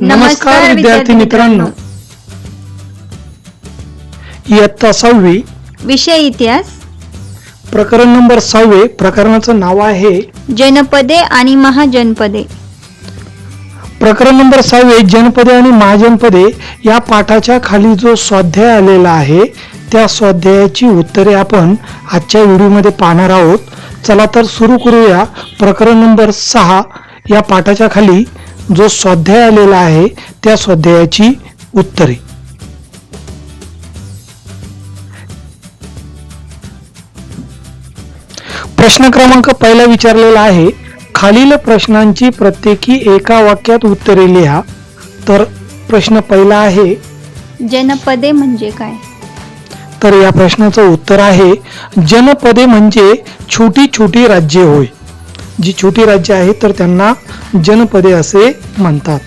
नमस्कार विद्यार्थी मित्रांनो. इयत्ता सहावी विषय इतिहास. प्रकरण नंबर सहावे प्रकरणाचं नाव आहे जनपदे आणि महाजनपदे. प्रकरण नंबर सहावे जनपदे आणि महाजनपदे या पाठाच्या खाली जो स्वाध्याय आलेला आहे त्या स्वाध्यायाची उत्तरे आपण आजच्या व्हिडिओमध्ये पाहणार आहोत. चला तर सुरू करूया. प्रकरण नंबर सहा या पाठाच्या खाली जो स्वाध्याय आलेला आहे त्या स्वाध्यायाची उत्तरे. प्रश्न क्रमांक पहिला विचारलेला आहे खालील प्रश्नांची प्रत्येकी एका वाक्यात उत्तरे लिहा. तर प्रश्न पहिला आहे जनपदे म्हणजे काय? तर या प्रश्नाचं उत्तर आहे जनपदे म्हणजे छोटी छोटी राज्ये होय. जी छोटी राज्य आहेत तर त्यांना जनपदे असे म्हणतात.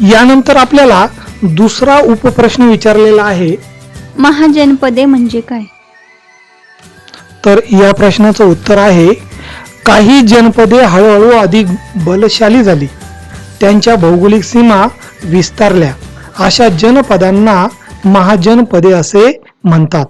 यानंतर आपल्याला दुसरा उपप्रश्न विचारलेला आहे. महाजनपदे म्हणजे काय? तर या प्रश्नाचं उत्तर आहे काही जनपदे हळूहळू अधिक बलशाली झाली. त्यांच्या भौगोलिक सीमा विस्तारल्या. अशा जनपदांना महाजनपदे असे म्हणतात.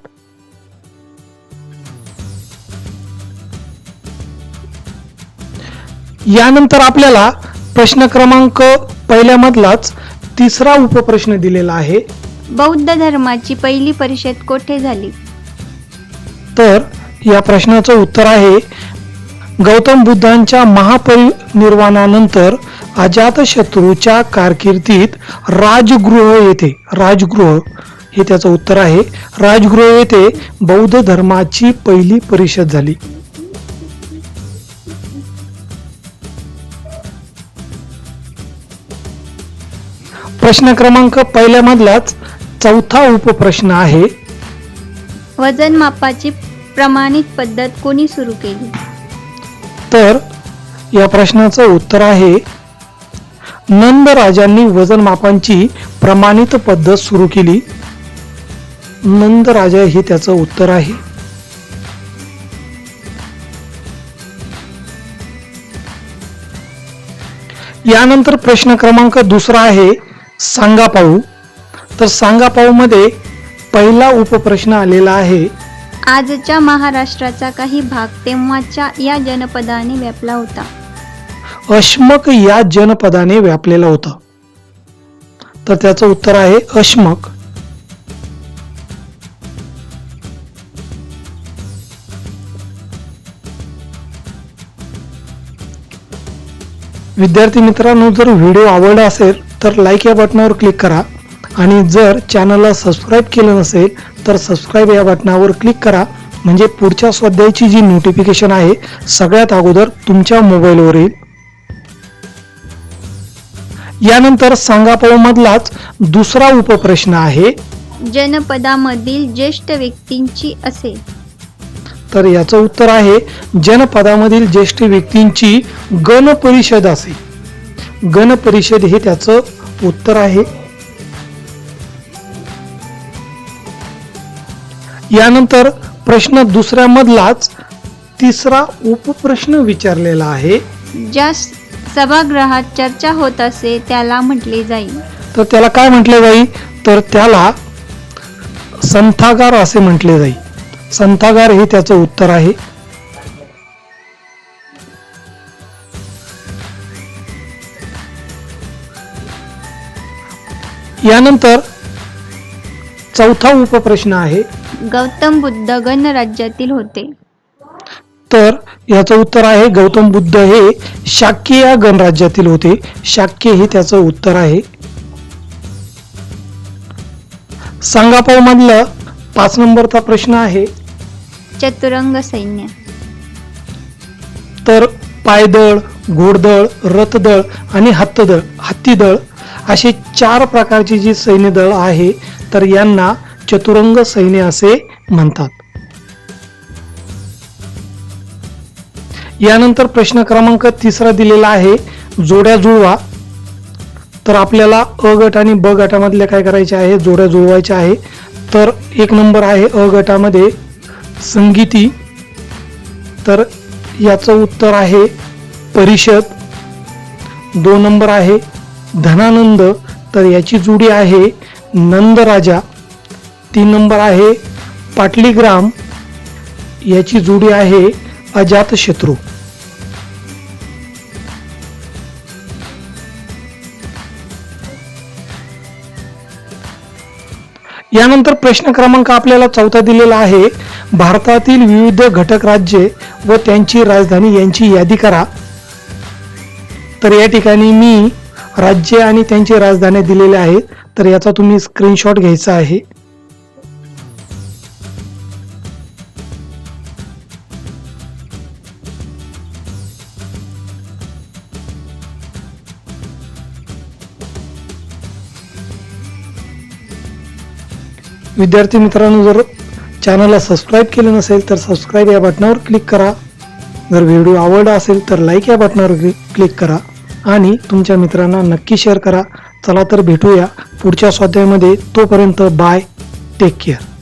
यानंतर आपल्याला प्रश्न क्रमांक पहिल्यामधलाच तिसरा उपप्रश्न दिलेला आहे. बौद्ध धर्माची पहिली परिषद कोठे झाली? तर या प्रश्नाचं उत्तर आहे गौतम बुद्धांच्या महापरिनिर्वाणानंतर अजातशत्रूच्या कारकिर्दीत राजगृह येथे राजगृह हे त्याचं उत्तर आहे. राजगृह येथे बौद्ध धर्माची पहिली परिषद झाली. प्रश्न क्रमांक पहिल्यामधलाच चौथा उपप्रश्न आहे. वजन मापाची प्रमाणित पद्धत कोणी सुरू केली? तर या प्रश्नाचं उत्तर आहे नंद राजांनी वजन मापांची प्रमाणित पद्धत सुरू केली. नंद राजा हे त्याचं उत्तर आहे. यानंतर प्रश्न क्रमांक दुसरा आहे सांगा पाहू. तर सांगा पाहू मध्ये पहिला उपप्रश्न आलेला आहे. आजच्या महाराष्ट्राचा काही भाग तेव्हाच्या या जनपदाने व्यापला होता. अश्मक या जनपदाने व्यापलेला होता. तर त्याचं उत्तर आहे अश्मक. विद्यार्थी मित्रांनो जर व्हिडिओ आवडला असेल तर लाईक या बटनावर क्लिक करा. आणि जर चॅनलला सबस्क्राईब केलं नसेल तर सबस्क्राईब या बटनावर क्लिक करा. म्हणजे पुढच्या स्वाध्यायाची जी नोटिफिकेशन आहे सगळ्यात अगोदर तुमच्या मोबाईलवर येईल यानंतर सांगापाऊ मधलाच दुसरा उपप्रश्न आहे. जनपदामधील ज्येष्ठ व्यक्तींची असे तर याचं उत्तर आहे जनपदामधील ज्येष्ठ व्यक्तींची गण परिषद असे गण परिषद हे त्याचं उत्तर आहे. यानंतर प्रश्न दुसऱ्या मधलाच तिसरा उपप्रश्न विचारलेला आहे. ज्या सभागृहात चर्चा होत असे त्याला म्हटले जाईल तर त्याला काय म्हटले जाईल तर त्याला संथागार असे म्हटले जाईल संथागार हे त्याचं उत्तर आहे. यानंतर चौथा उपप्रश्न आहे. गौतम बुद्ध गणराज्यातील होते. तर याचं उत्तर आहे गौतम बुद्ध हे शाक्य या गणराज्यातील होते. शाक्य हे त्याचं उत्तर आहे. सांगापाव मधलं पाच नंबरचा प्रश्न आहे. चतुरंग सैन्य. तर पायदळ घोडदळ रथदळ आणि हत्तदळ हत्तीदळ असे चार प्रकारची जी सैन्यदळ आहे तर यांना चतुरंग सैन्य असे म्हणतात. यानंतर प्रश्न क्रमांक तिसरा दिलेला आहे जोड्या जुळवा तर आपल्याला अ गट आणि ब गटामधल्या काय करायचे आहे? जोड्या जुळवायच्या आहे. तर एक नंबर आहे अ गटामध्ये संगीती. तर याचं उत्तर आहे परिषद. दोन नंबर आहे धनानंद तर याची जोडी आहे नंदराजा तीन नंबर आहे पाटलीग्राम. याची जोडी आहे अजातशत्रू यानंतर प्रश्न क्रमांक आपल्याला चौथा दिलेला आहे. भारतातील विविध घटक राज्ये व त्यांची राजधानी यांची यादी करा. तर या ठिकाणी मी राज्य आणि त्यांची राजधानी दिलेल्या आहेत तर याचा तुम्ही स्क्रीनशॉट घ्यायचा आहे. विद्यार्थी मित्रांनो जर चॅनलला सबस्क्राईब केलं नसेल तर सबस्क्राईब या बटनावर क्लिक करा. जर व्हिडिओ आवडला असेल तर लाईक या बटनावर क्लिक करा. आणि तुमच्या मित्रांना नक्की शेअर करा. चला तर भेटूया पुढच्या स्वाध्यायामध्ये. तोपर्यंत बाय टेक केअर